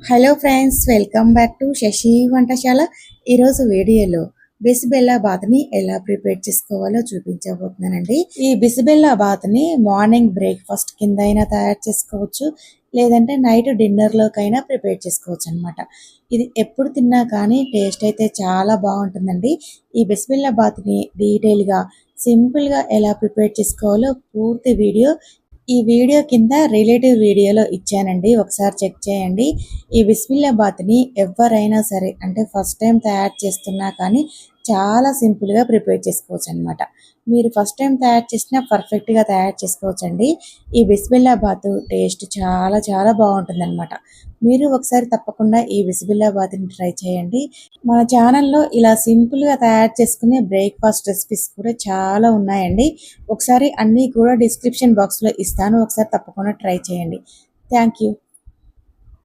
Hello friends welcome back to Sashi Vantasala ఈరోజు వీడియోలో బిసిబెల్లా బాత్ని ఎలా ప్రిపేర్ చేసుకోవాలో చూపించబోతున్నానండి. ఈ బిసిబెల్లా బాత్ని మార్నింగ్ బ్రేక్ఫాస్ట్ కింద అయినా తయారు చేసుకోవచ్చు లేదంటే నైట్ డిన్నర్లోకైనా ప్రిపేర్ చేసుకోవచ్చు అనమాట ఇది ఎప్పుడు తిన్నా కానీ టేస్ట్ అయితే చాలా బాగుంటుందండి. ఈ బిసిబెల్లా బాత్ని డీటెయిల్గా సింపుల్గా ఎలా ప్రిపేర్ చేసుకోవాలో పూర్తి వీడియో ఈ వీడియో కింద రిలేటివ్ వీడియోలో ఇచ్చానండి. ఒకసారి చెక్ చేయండి. ఈ బిస్మిల్లాబాద్ని ఎవరైనా సరే అంటే ఫస్ట్ టైం తయారు చేస్తున్నా కానీ చాలా సింపుల్గా ప్రిపేర్ చేసుకోవచ్చు అనమాట మీరు ఫస్ట్ టైం తయారు చేసినా పర్ఫెక్ట్గా తయారు చేసుకోవచ్చండి. ఈ బిస్మిల్లాబాద్ టేస్ట్ చాలా చాలా బాగుంటుంది అనమాట మీరు ఒకసారి తప్పకుండా ఈ బిస్మిల్లాబాద్ని ట్రై చేయండి. మన ఛానల్లో ఇలా సింపుల్గా తయారు చేసుకునే బ్రేక్ఫాస్ట్ రెసిపీస్ కూడా చాలా ఉన్నాయండి. ఒకసారి అన్నీ కూడా డిస్క్రిప్షన్ బాక్స్లో ఇస్తాను. ఒకసారి తప్పకుండా ట్రై చేయండి. Thank you.